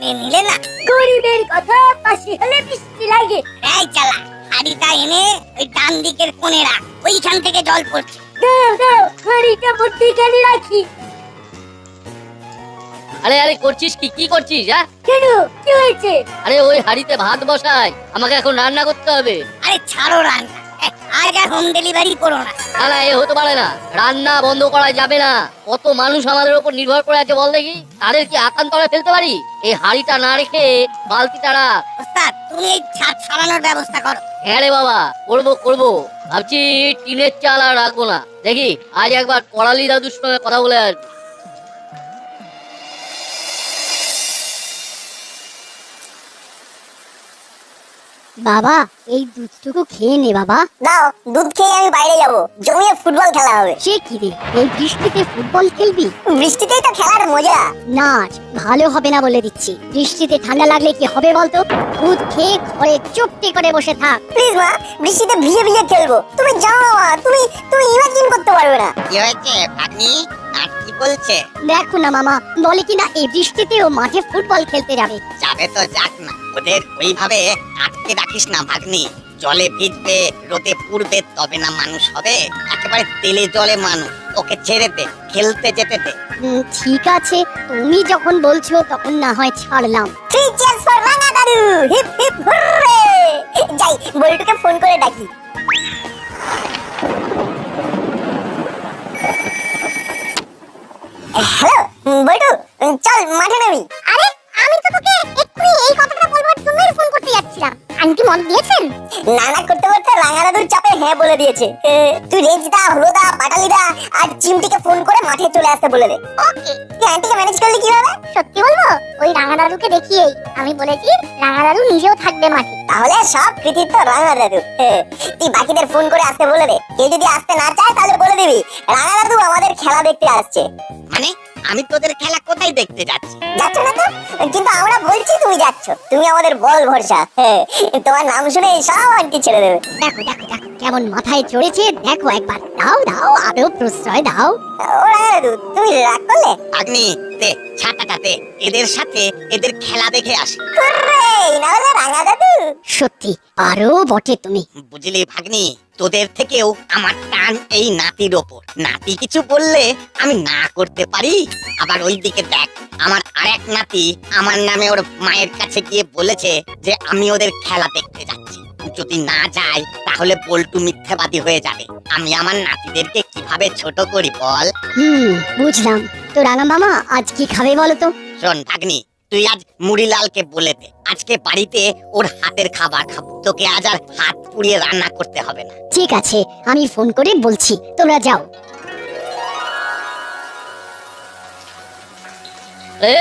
নিলে না। গরিবের কথা পাশে হলে বৃষ্টি লাগে। এই চালা হাড়িটা এনে ওই ডান দিকের কোণে রাখ ওইখান থেকে জল পড়ছে। দাও দাও হাড়িটা মধ্যিখানে রাখি। আরে আরে করছিস কি? কি করছিস হ্যাঁ? কেন? কি হয়েছে? আরে ওই হাড়িতে ভাত বসাই আমাকে এখন রান্না করতে হবে। আরে ছাড়ো রান্না। আজ আর হোম ডেলিভারি করো না। এ হতে পারে না। রান্না বন্ধ করা যাবে না। কত মানুষ আমাদের উপর নির্ভর করে আছে বল দেখি। তাদের কি আকান্তরে ফেলতে পারি? এই হাড়িটা না রেখে বালতিটা রাখ ওস্তাদ তুমি এই ছাদ সারানোর ব্যবস্থা করো। হ্যাঁ রে বাবা করব করব। ভাবছি টিনের চাল আর রাখব না। দেখি আজ একবার করালি দাদুর সঙ্গে কথা বলে আসব। বাবা এই দুধটুকু খেয়ে নে বাবা। দাও দুধ খেয়ে আমি বাইরে যাব। জমিয়ে ফুটবল খেলা হবে। সে কি রে এই বৃষ্টিতে ফুটবল খেলবি? বৃষ্টিতেই তো খেলার মজা। নাচ ভালো হবে না বলে দিচ্ছি। বৃষ্টিতে ঠান্ডা লাগলে কি হবে বলতো? দুধ খেয়ে ঘরে চুপটি করে বসে থাক। প্লিজ মা বৃষ্টিতে ভিজে ভিজে খেলব। তুমি যাও মা তুমি তুমি ইমাজিন করতে পারবে না। কি হয়েছে ভাগ্নি বলছে। দেখো না মামা বলে কিনা এই বৃষ্টিতেও মাঠে ফুটবল খেলতে যাবে। যাবে তো যাক না ওদের ওইভাবে আটকে রাখিস না ভাগ্নি। জলে ভিজবে রোদে পুড়বে তবে না মানুষ হবে। একেবারে তেলে জলে মানুষ ওকে ছেড়ে দে খেলতে যেতে দে। ঠিক আছে তুমি যখন বলছো তখন না হয় ছাড়লাম। থ্রি চিয়ার্স ফর রাঙা দাদু। Hip hip hurray. যাই বল্টুকে ফোন করে ডাকি। হ্যালো চল মাঠে নামি। আরে আমি তো তোকে এক্ষুনি এই কথাটা বলবার জন্যই ফোন করতে যাচ্ছিলাম। আন্টি মন দিয়েছেন? না না করতে করতে রাঙা দাদুর চাপে হ্যাঁ বলে দিয়েছে। তুই রেঞ্জদা হলুদা পাটালিদা আর চিমটিকে ফোন করে মাঠে চলে আসতে বলে দে। ওকে তুই আন্টিকে ম্যানেজ করলি কীভাবে? সত্যি বলব ওই রাঙা দাদুকে দেখিয়েই আমি বলেছি রাঙা দাদু নিজেও থাকবে মাঠে। তাহলে সব কৃতিত্ব রাঙা দাদু তুই বাকিদের ফোন করে আসতে বলে দে। কেউ যদি আসতে না চায় তাহলে বলে দিবি রাঙা দাদু আমাদের খেলা দেখতে আসছে। মানে আমি তোদের খেলা কোথায় দেখতে যাচ্ছি? যাচ্ছ না তো? কিন্তু আমরা বলছি তুমি যাচ্ছ। তুমি আমাদের বল ভরসা। হ্যাঁ, তোমার নাম শুনে সব আন্টি ছেড়ে দেবে? দেখো দেখো দেখো কেমন মাথায় চড়েছে। দেখো একবার। দাও দাও আরও প্রশ্রয় দাও। ওরা তুমি রাগ করলে? আগ্নি দে ছাতাটাতে এদের সাথে এদের খেলা দেখে আসি। সত্যি আরও বটে তুমি। বুঝলি ভাগ্নি তোদের থেকেও আমার টান এই নাতির ওপর। নাতি কিছু বললে আমি না করতে পারি। আবার ওই দিকে দেখ আমার আরেক নাতি আমার নামে ওর মায়ের কাছে গিয়ে বলেছে যে আমি ওদের খেলা দেখতে যাচ্ছি। যদি না যাই তাহলে পল্টু মিথ্যাবাদী হয়ে যাবে। আমি আমার নাতিদেরকে কীভাবে ছোট করি বল? হুম বুঝলাম। তো রাঙা মামা আজ কি খাবে বলো তো? শোন ভাগ্নি। তুই আজ মুড়িলালকে বলে দে। আজকে বাড়িতে ওর হাতের খাবার খাব। তোকে আজ আর হাত পুড়িয়ে রান্না করতে হবে না। ঠিক আছে আমি ফোন করে বলছি। তোমরা যাও।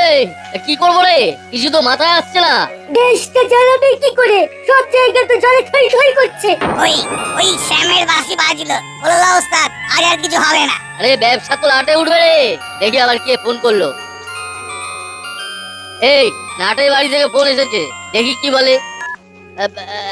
এই কি করব রে? কিছু তো মাথায় আসছে না। দেশটা জ্বালাবে কি করে? সব জায়গা তো জলে থই থই করছে। ওই ওই শ্যামের বাসি বাজলো। বলল ওস্তাদ আজ আর কিছু হবে না। আরে ব্যবসা তো লাটে উঠবে রে। দেখি আবার কে ফোন করল। এই নাটের বাড়ি থেকে ফোন এসেছে। দেখি কি বলে।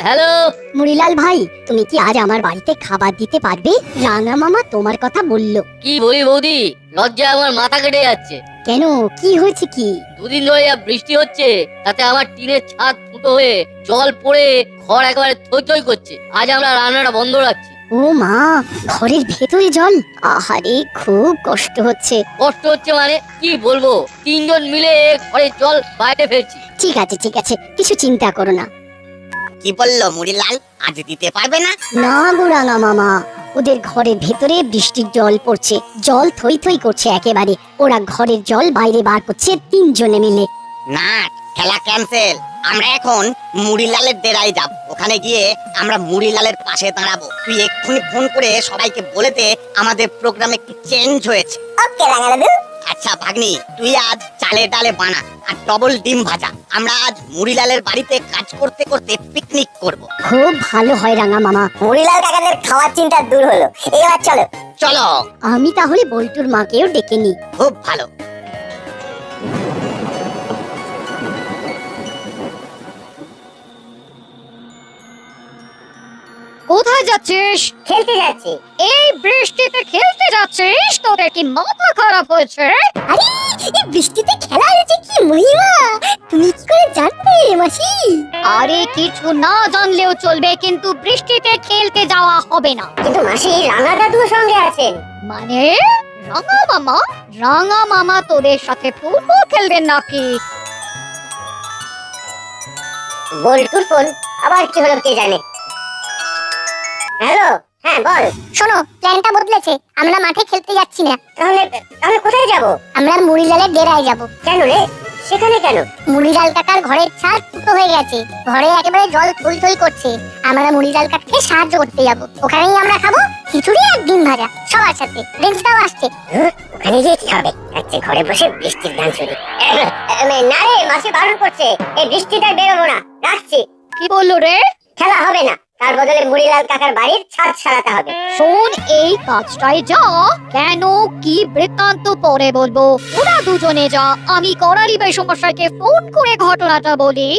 হ্যালো? মুড়িলাল ভাই তুমি কি আজ আমার বাড়িতে খাবার দিতে পারবে? রাঙা মামা তোমার কথা বলল। কি বলি বৌদি? লজ্জা আমার মাথা কেটে যাচ্ছে। কেন? কি হয়েছে কি? দুদিন ধরে যা বৃষ্টি হচ্ছে তাতে আমার টিনের ছাদ ফুটো হয়ে জল পড়ে ঘর একেবারে থই থই করছে। আজ আমরা রান্নাটা বন্ধ রাখছি। ও মা ঘরের ভেতরে জল? আহারে খুব কষ্ট হচ্ছে। কষ্ট হচ্ছে মানে কি বলব? তিনজন মিলে ঘরের জল বাইরে ফেলছি। ঠিক আছে ঠিক আছে কিছু চিন্তা করো না। কি বলল মুড়িলাল? আজ দিতে পারবে না? না গো রাঙা মামা ওদের ঘরের ভেতরে বৃষ্টির জল পড়ছে জল থই থই করছে একেবারে। ওরা ঘরের জল বাইরে বার করছে তিনজনে মিলে। না খেলা ক্যান্সেল আমরা এখন মুড়িলালের ডেরায় যাব। ওখানে গিয়ে আমরা মুড়িলালের পাশে দাঁড়াবো। তুই এক্ষুনি ফোন করে সবাইকে বলে দে আমাদের প্রোগ্রাম একটু চেঞ্জ হয়েছে। ওকে আচ্ছা ভাগ্নি তুই আজ চালে ডালে বানা আর ডবল ডিম ভাজা। আমরা আজ মুড়িলালের বাড়িতে কাজ করতে করতে পিকনিক করব। খুব ভালো হয় রাঙা মামা। মুড়িলাল কাকাদের খাওয়ার চিন্তা দূর হলো। এবার চলো। চলো। আমি তাহলে বল্টুর মাকেও ডেকে নিই। খুব ভালো। কোথায় যাচ্ছিস? খেলতে যাচ্ছি। এই বৃষ্টিতে খেলতে যাচ্ছিস? তোদের কি মাথা খারাপ হয়েছে? আরে এই বৃষ্টিতে খেলা হয়েছে কি মহিমা? তুমি কি করে জানতে মাসি? আরে কিছু না জানলেও চলবে কিন্তু বৃষ্টিতে খেলতে যাওয়া হবে না। কিন্তু মাসি রাঙা দাদু সঙ্গে আছেন। মানে? রাঙা মামা? রাঙা মামা তোদের সাথে ফুটবল খেলবেন নাকি? বল্টুর ফোন আবার কি হলো কে জানে? হ্যালো হ্যাঁ বল। শোনো প্ল্যানটা বদলেছে। আমরা মাঠে খেলতে যাচ্ছি না। তাহলে তাহলে কোথায় যাব? আমরা মুড়িলালের ডেরায় যাব। কেন রে? সেখানে কেন? মুড়িলাল কাকার ঘরের ছাদ ফুটো হয়ে গেছে। ঘরে একেবারে জল থই থই করছে। আমরা মুড়িলাল কাকাকে সাহায্য করতে যাব। ওখানেই আমরা খাব খিচুড়ি আর ডিম ভাজা সবার সাথে। রেঞ্জটাও আসছে। ওখানে গিয়ে কি হবে? আচ্ছা ঘরে বসে বৃষ্টির গান শুনি। না রে মাসি বারণ করছে। এই বৃষ্টিতে বেরোবো না। রাখছি। কি বলল রে? খেলা হবে না। তার বদলে মুড়িলাল কাকার বাড়ির ছাদ সারাতে হবে। শোন এই কাজটাই যা। কেন? কি বৃত্তান্ত পরে বলব। ওরা দুজনে যা। আমি করারি সমস্যাকে ফোন করে ঘটনাটা বলি।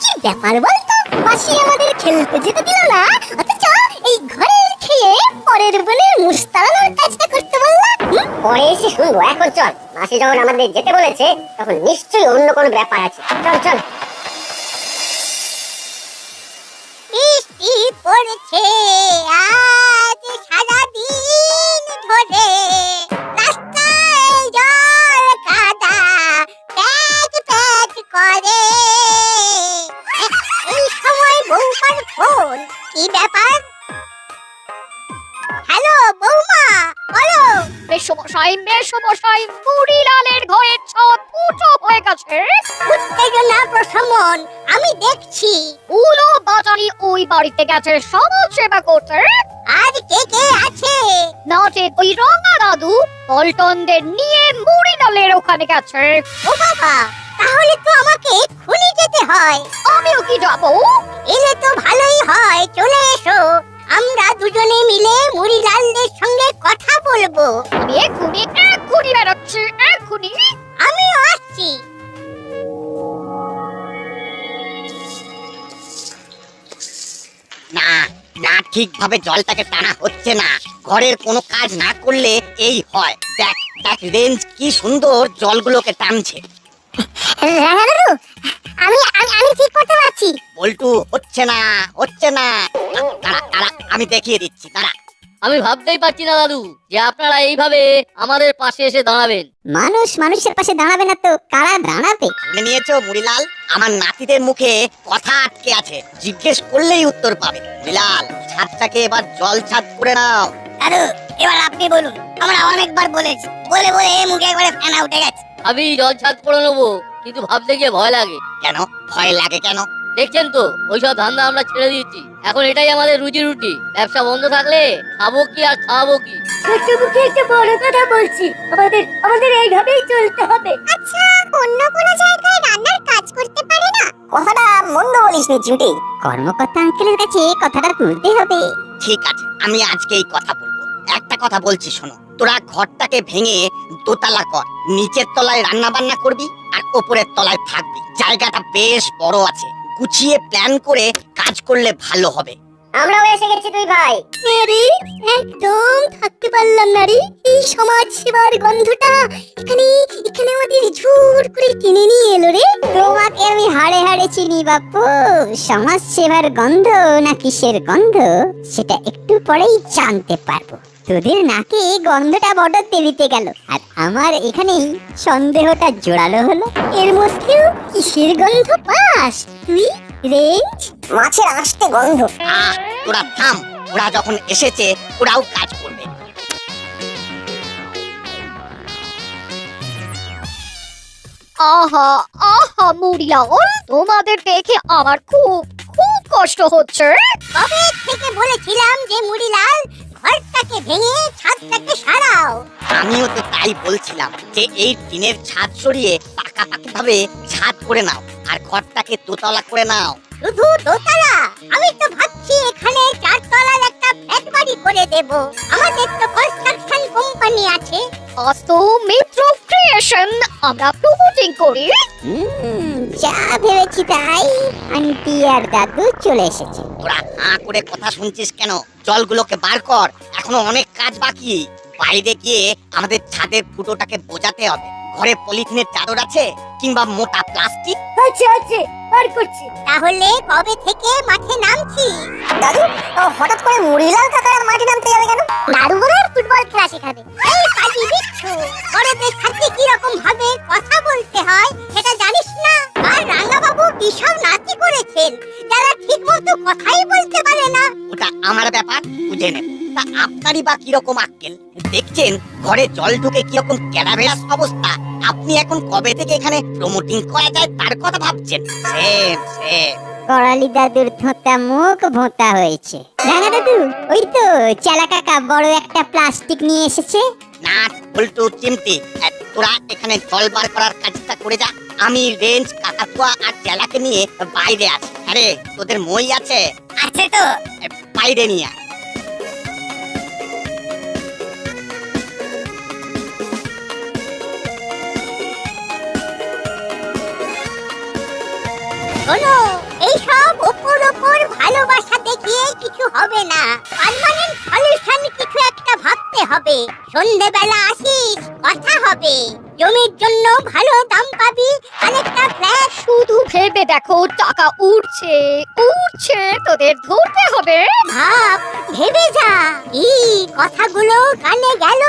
কি ব্যাপার বলতো? মাসি আমাদের খেলতে যেতে দিল না। অথচ এই ঘরের খেয়ে পরের বলে মুস্তারানোর কাজটা করতে বললাম পরে এসে শুনব। এখন চল মাসি যখন আমাদের যেতে বলেছে তখন নিশ্চয়ই অন্য কোনো ব্যাপার আছে। চল চল। বৃষ্টি পড়েছে আজ সারা দিন ধরে রাস্তায় জল কি ব্যাপার হ্যালো বৌমা বলো। মেসমশাই মেসমশাই মুড়িলালের ঘরের ছাদ ফুটো হয়ে গেছে। উত্তেজনা প্রশমন আমি দেখছি। উলো বাজারি ওই বাড়িতে গেছে সমাজ সেবা করতে আজ কে কে আছে? নাচে ওই রঙা দাদু পল্টনদের নিয়ে মুড়িলালের ওখানে গেছে। ও বাবা তাহলে তো আমাকে খুনি যেতে হয়। আমিও কি যাব? এলে তো ভালোই হয় চলে এসো। আমরা দুজনে মিলে মুড়িলালদের সঙ্গে কথা বলব। আমি এক্ষুনি এক্ষুনি বেরোচ্ছি এক্ষুনি আমিও আসছি। না না ঠিকভাবে জলটাকে টানা হচ্ছে না। ঘরের কোনো কাজ না করলে এই হয়। দেখ দেখ রেঞ্জ কি সুন্দর জলগুলোকে টানছে। রাঙা দাদু আমি আমি আমি ঠিক করতে পারছি। বল্টু হচ্ছে না হচ্ছে না। দাঁড়া দাঁড়া আমি দেখিয়ে দিচ্ছি দাঁড়া। আমি ভাবতেই পারছি না দাদু যে আপনারা এইভাবে আমাদের পাশে এসে দাঁড়াবেন। মানুষ মানুষের পাশে দাঁড়াবে না তো কারা দাঁড়াবে? শুনে নিয়েছো মুড়িলাল? আমার নাতিদের মুখে কথা আটকে আছে। জিজ্ঞেস করলেই উত্তর পাবে। মুড়িলাল ছাদটাকে এবার জল ছাদ করে নাও। দাদু এবার আপনি বলুন আমরা অনেকবার বলেছি। বলে বলে এই মুখে একবারে ফেনা উঠে গেছে। আমি জল ছাদ করে নেব। কিন্তু ভাবতে গিয়ে ভয় লাগে। কেন? ভয় লাগে কেন? দেখছেন তো ওইসব ধান্দা আমরা ছেড়ে দিয়েছি। এখন এটাই আমাদের রুজি রুটি। ব্যবসা বন্ধ থাকলে খাব কি আর খাওয়াবো কি? ছোট্ট মুখে একটা বড় কথা বলছি। আমাদের আমাদের এইভাবেই চলতে হবে। আচ্ছা অন্য কোনো জায়গায় রান্নার কাজ করতে পারে না? কথাটা মন্দ বলিস নি চিমটি। কর্মকর্তা আঙ্কেলের কাছে কথাটা তুলতে হবে। ঠিক আছে আমি আজকে এই কথা বলব। একটা কথা বলছি শোনো। তোরা ঘরটাকে ভেঙে দোতলা কর। নিচের তলায় রান্না বান্না করবি। আর ওপরের তলায় থাকবি। জায়গাটা বেশ বড় আছে। গুছিয়ে প্ল্যান করে কাজ করলে ভালো হবে। আমরাও এসে গেছি তুই ভাই। আরে একদম থাকতে পারলাম না রে। এই সমাজ সেবার গন্ধটা এখানে এখানে আমাদের জোর করে টেনে নিয়ে এলো রে। তোমাকে আমি হাড়ে হাড়ে চিনি বাপু। সমাজ সেবার গন্ধ না কিসের গন্ধ সেটা একটু পরেই জানতে পারব। তোদের নাকে গন্ধটা বড় দেরিতে গেল। আর আমার এখানেই সন্দেহটা জোরালো হলো। এর মধ্যেও কিসের গন্ধ পাস? তুই রেঞ্জ? মাছের আস্তে গন্ধ। আহ তোরা থাম। ওরা যখন এসেছে ওরাও কাজ করবে। আহা আহা মুড়িলাল তোমাদের দেখে আমার খুব খুব কষ্ট হচ্ছে। কবে থেকে বলেছিলাম যে মুড়িলাল ঘরটাকে ভেঙে ছাদটাকে সারাও। আমিও তো তাই বলছিলাম যে এই টিনের ছাদ সরিয়ে পাকাপাকি ভাবে ছাদ করে নাও, আর ঘরটাকে দোতলা করে নাও। শুধু দোতলা আমি তো ভাবছি এখানে চারতলার একটা ফ্ল্যাট বাড়ি করে দেব। আমাদের তো কনস্ট্রাকশন কোম্পানি আছে। মিত্র ক্রিয়েশন আমরা প্রমোটিং করি। যা ভেবেছি তাই। আন্টি আর দাদু চলে এসেছে। তোরা হাঁ করে কথা শুনছিস কেন? জলগুলোকে বার কর এখনও অনেক কাজ বাকি। বাইরে গিয়ে আমাদের ছাদের ফুটোটাকে বোঝাতে হবে। ঘরে পলিথিনের চাদর আছে কিংবা মোটা প্লাস্টিক? আছে আছে বার করছি। তাহলে কবে থেকে মাঠে নামছি? দাদু ও হঠাৎ করে মুড়িলাল কাকার মাঠে নামতে যাবে কেন? দাদু বলে ফুটবল খেলা শেখাবে। এই পাজি বিচ্ছু বড়দের সাথে কি রকম ভাবে কথা বলতে হয় সেটা জানিস না? আর রাঙা বাবু বিশাল নাতি করেছেন যারা ঠিক মতো কথাই বলতে পারে না। ওটা আমার ব্যাপার বুঝে নেব তা আপনারই বা কীরকম আক্কেল? দেখছেন ঘরে জল ঢুকে কীরকম ক্যারাবেরাস অবস্থা। আপনি এখন কবে থেকে এখানে প্রমোটিং করা যায় তার কথা ভাবছেন? সেম সেম করালি দাদুর ধোঁতা মুখ ভোঁতা হয়েছে। রাঙা দাদু ওই তো চালা কাকা বড় একটা প্লাস্টিক নিয়ে এসেছে। নাট উল্টু চিমটি। তোরা এখানে জল বার করার কাজটা করে যা। আমি রেঞ্জ কাকাতুয়া আর জেলাকে নিয়ে বাইরে আছি। আরে তোদের মই আছে? আছে তো। বাইরে নিয়ে আয়। শোনো এইসব ওপর ওপর ভালোবাসা দেখিয়ে কিছু হবে না। পার্মানেন্ট সলিউশন কিছু একটা ভাবতে হবে। সন্ধেবেলা আসিস কথা হবে। জমির জন্য ভালো দাম পাবি অনেকটা ফ্ল্যাট শুধু ভেবে দেখো টাকা উঠছে উঠছে তোদের ধরতে হবে। ভাব ভেবে যা। কি কথাগুলো কানে গেল?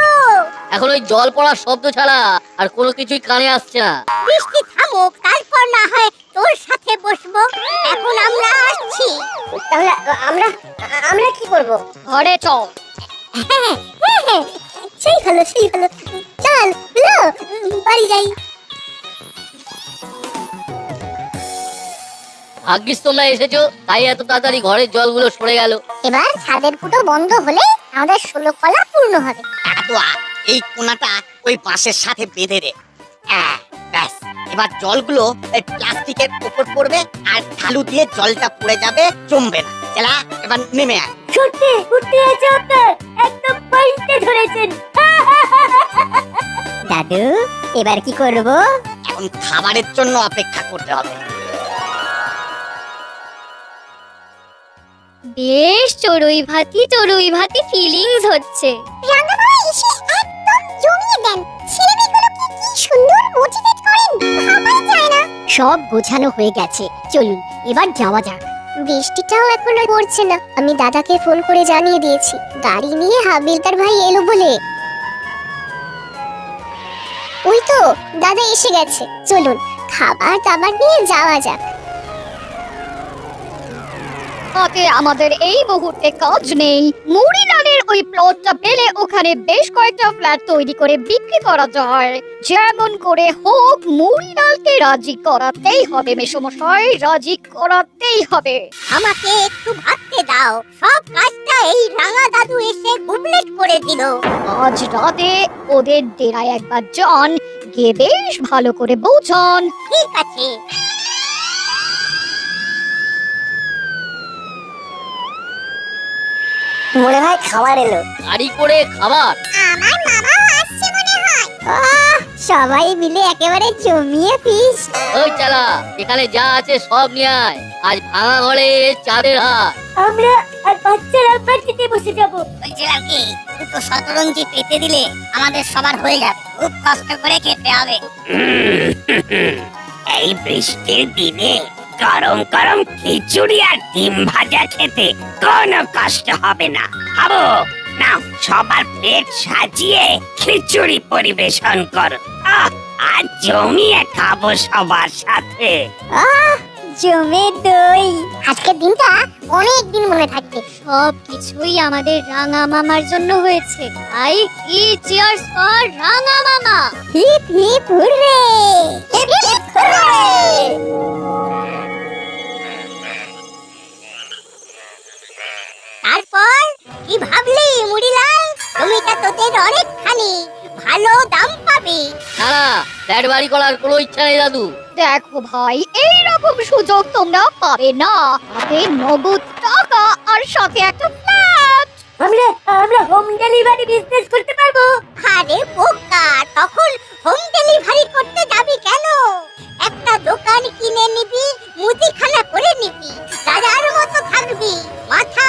এখন ওই জল পড়ার শব্দ ছাড়া আর কোনো কিছুই কানে আসছে না। বৃষ্টি থামুক তারপর না হয় তোর সাথে বসবো। এখন আমরা আসছি। তাহলে আমরা আমরা কি করব? ঘরে চল। সেই ভালো সেই ভালো। চল লো বাড়ি যাই। ভাগ্যিস তোমরা এসেছ তাই এত তাড়াতাড়ি ঘরের জলগুলো সরে গেল। এবার ছাদের ফুটো বন্ধ হলে আমাদের ষোলো কলা পূর্ণ হবে। এই কোনাটা ওই বাঁশের সাথে বেঁধে দে। ব্যাস। এবার জলগুলো এই প্লাস্টিকের উপর পড়বে আর ঢালু দিয়ে জলটা পড়ে যাবে জমবে না। জেলা এবার নেমে আয়। সত্যি উঠতে আছে আপনার একদম পাল্টে ধরেছেন। দাদু এবার কি করব? এখন খাবারের জন্য অপেক্ষা করতে হবে। বেশ চড়ুই ভাতি চড়ুই ভাতি ফিলিংস হচ্ছে। বাবা এসে দেন। ছেলেমেয়েগুলোকে কি সুন্দর মোটিভেট করেন? ভাবাই যায় না। সব গোছানো হয়ে গেছে। চলুন এবার যাওয়া যাক। বৃষ্টিটাও এখন আর পড়ছে না। আমি দাদাকে ফোন করে জানিয়ে দিয়েছি। গাড়ি নিয়ে হাবিলদার ভাই এলো বলে। ওই তো দাদা এসে গেছে। চলুন খাবার দাবার নিয়ে যাওয়া যাক। তাতে আমাদের এই মুহূর্তে কাজ নেই। মুড়িলালের ওই প্লটটা পেলে ওখানে বেশ কয়েকটা ফ্ল্যাট তৈরি করে বিক্রি করা যায়। যেমন করে হোক মুড়িলালকে রাজি করাতেই হবে মেসমশাই রাজি করাতেই হবে। আমাকে একটু ভাবতে দাও সব কাজটা এই রাঙা দাদু এসে গুবলেট করে দিল। আজ রাতে ওদের ডেরায় একবার জন গিয়ে বেশ ভালো করে বোঝান। ঠিক আছে। মনে হয় খাবার এলো। গাড়ি করে খাবার? আমার মামাও আসছে মনে হয়। সবাই মিলে একেবারে জমিয়ে পিস ওই চালা এখানে যা আছে সব নিয়ে আয়। আজ ভাঙা ঘরে চাঁদের হাট। আমরা আর বাচ্চারা পার্টিতে বসে যাব। বলছিলাম কি দুটো শতরঞ্জি পেতে দিলে আমাদের সবার হয়ে যাবে। খুব কষ্ট করে খেতে হবে। এই বৃষ্টির দিনে গরম গরম খিচুড়ি আর ডিম ভাজা খেতে কোনো কষ্ট হবে না। খাব। না সবার প্লেট সাজিয়ে খিচুড়ি পরিবেশন করো। আহ, আর জমিয়ে খাব সবার সাথে। জমে দই। আজকের দিনটা অনেক দিন মনে থাকবে। সব কিছুই আমাদের রাঙা মামার জন্য হয়েছে। তাই কি চিয়ার্স ফর রাঙা মামা? Hip hip hurray! Hip hip hurray! তারপর কি ভাবলি মুড়িলাল? জমিটা তোদের অনেকখানি ভালো দাম পাবি। সারা ফ্ল্যাট বাড়ি করার কোনো ইচ্ছা নেই দাদু। দেখো ভাই এই রকম সুযোগ তোমরা পাবে না। পাবে নগদ টাকা আর সাথে একটা ফ্ল্যাট আমরা আমরা হোম ডেলিভারি বিজনেস করতে পারব। আরে বোকা তখন হোম ডেলিভারি করতে যাবি কেন? একটা দোকান কিনে নিবি মুদিখানা করে নিবি রাজার মতো থাকবি মাথা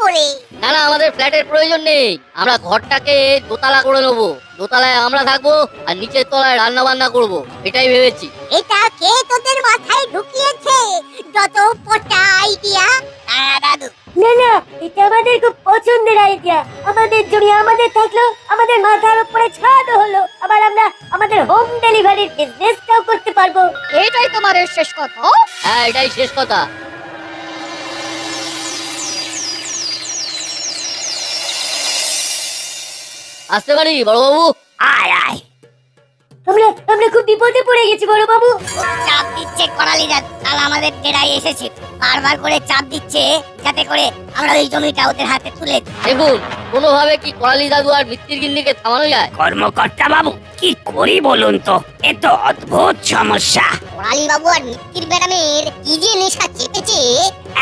করে। না না আমাদের ফ্ল্যাটের প্রয়োজন নেই। আমরা ঘরটাকে দোতলা করে নেব। দোতলায় আমরা থাকব আর নিচের তলায় রান্না বান্না করব। এটাই ভেবেছি। এটা কে তোদের মাথায় ঢুকিয়েছে? যত পচা আইডিয়া দাদু। না না এটা আমাদের খুব পছন্দের আইডিয়া আমাদের জমি আমাদের থাকল আমাদের মাথার উপরে ছাদ হলো। আবার আমরা আমাদের হোম ডেলিভারির বিজনেসটাও করতে পারব। এটাই তোমাদের শেষ কথা। হ্যাঁ এটাই শেষ কথা। আসতে পারি বড়বাবু আয় আয়। আমরা আমরা খুব বিপদে পড়ে গেছি বড় বাবু। চাপ দিচ্ছে করালি দা কাল আমাদের ডেরায় এসেছে। বারবার করে চাপ দিচ্ছে যাতে করে আমরা এই জমিটা ওদের হাতে তুলে দিই। দেখুন কোনোভাবে কি করালি দাদু আর ভিত্তির গিন্নিকে থামানো যায়? কর্মকর্তা বাবু কি করি বলুন তো? এ তো অদ্ভুত সমস্যা। করালি বাবু আর নিক্তির ম্যাডামের কি যে নেশা চেপেছে?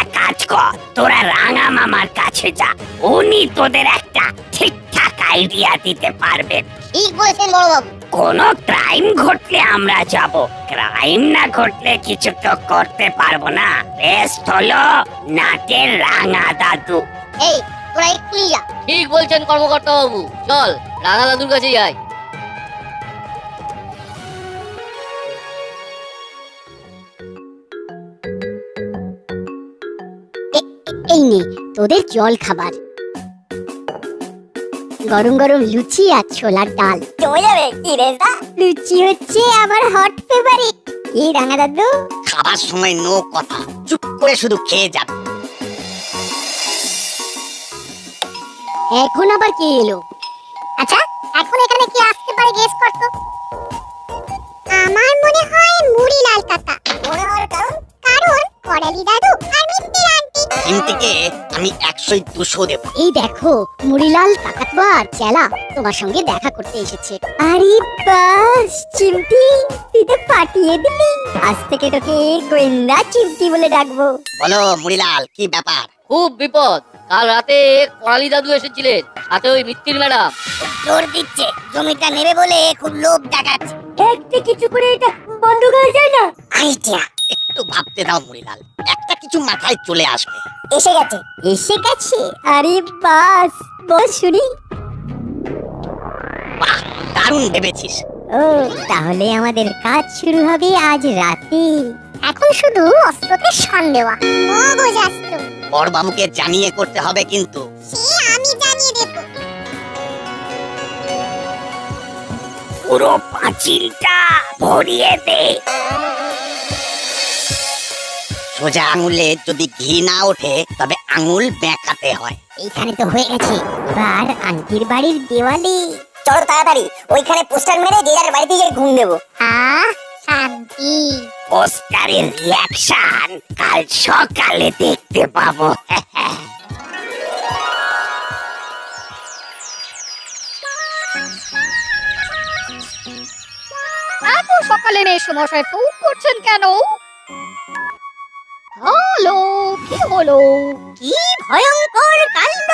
এক কাজ কর তোরা রাঙা মামার কাছে যা। উনি তোদের একটা ঠিকঠাক আইডিয়া দিতে পারবেন। ঠিক বলেছেন বড় বাবু কোনো ক্রাইম ঘটলে আমরা যাব। ক্রাইম না ঘটলে কিছু তো করতে পারব না। বেস্ট হলো নাটের রাঙা দাদু। এই তোরা এক্ষুনি যা। ঠিক বলছেন কর্মকর্তা বাবু চল রাঙা দাদুর কাছে যাই এই নে তোদের জল খাবার। গরম গরম লুচি আর ছোলার ডাল। জমে যাবে কি রেজা লুচি হচ্ছে আমার হট ফেভারিট এই রাঙা দাদু? খাবার সময় নো কথা চুপ করে শুধু খেয়ে যাবে। এখন আবার কে এলো? আচ্ছা এখন এখানে কি আসতে পারে গেস করতো আমার মনে হয় মুড়ি লাল কাকা। মনে হওয়ার কারণ? কারণ করালি দাদু আর আন্টি তিনটিকে আমি একশোই দুশো দেবো। এই দেখো মুড়িলাল কাকাতুয়া আর চেলা তোমার সঙ্গে দেখা করতে এসেছে। আরে বাস চিমটি তুই তো পাঠিয়ে দিলি। আজ থেকে তোকে গোয়েন্দা চিমটি বলে ডাকবো। বলো মুড়িলাল কি ব্যাপার? খুব বিপদ। কাল রাতে করালি দাদু এসেছিলেন সাথে ওই মিত্তির ম্যাডাম। জোর দিচ্ছে জমিটা নেবে বলে খুব লোভ দেখাচ্ছে। একটা কিছু করে এটা বন্ধ করা যায় না। আইডিয়া একটু ভাবতে দাও মুড়িলাল একটা কিছু মাথায় চলে আসবে। এসে গেছে এসে গেছে আরে বাস বল শুনি। বাহ দারুণ ভেবেছিস। ও তাহলে আমাদের কাজ শুরু হবে আজ রাতে। এখন শুধু অস্ত্রতে শান দেওয়া। ও বোঝাস্ত বড় বাবুকে জানিয়ে করতে হবে কিন্তু। সে আমি জানিয়ে দেব। পুরো পাঁচিলটা ভরিয়ে দে। সোজা আঙুলে যদি ঘি না ওঠে তবে আঙুল বেঁকাতে হয়। এইখানে তো হয়ে গেছে। এবার আন্টির বাড়ির দেওয়ালে। চলো তাড়াতাড়ি ওইখানে পোস্টার মেরে যে যার বাড়িতে গিয়ে ঘুম দেবো আহ শান্তি। পোস্টারের রিয়াকশন কাল সকালে দেখতে পাবো। এত সকালে মশাই ফোন করছেন কেন? হলো কি হলো? কি ভয়ঙ্কর কাণ্ড?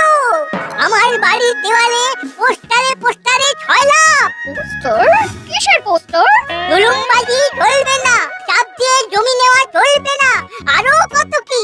আমার বাড়ির দেওয়ালে পোস্টারে পোস্টারে ছয়লাপ পোস্টার? কিসের পোস্টার? জুলুমবাজি চলবে না চাপ দিয়ে জমি নেওয়া চলবে না। আরও কত কি?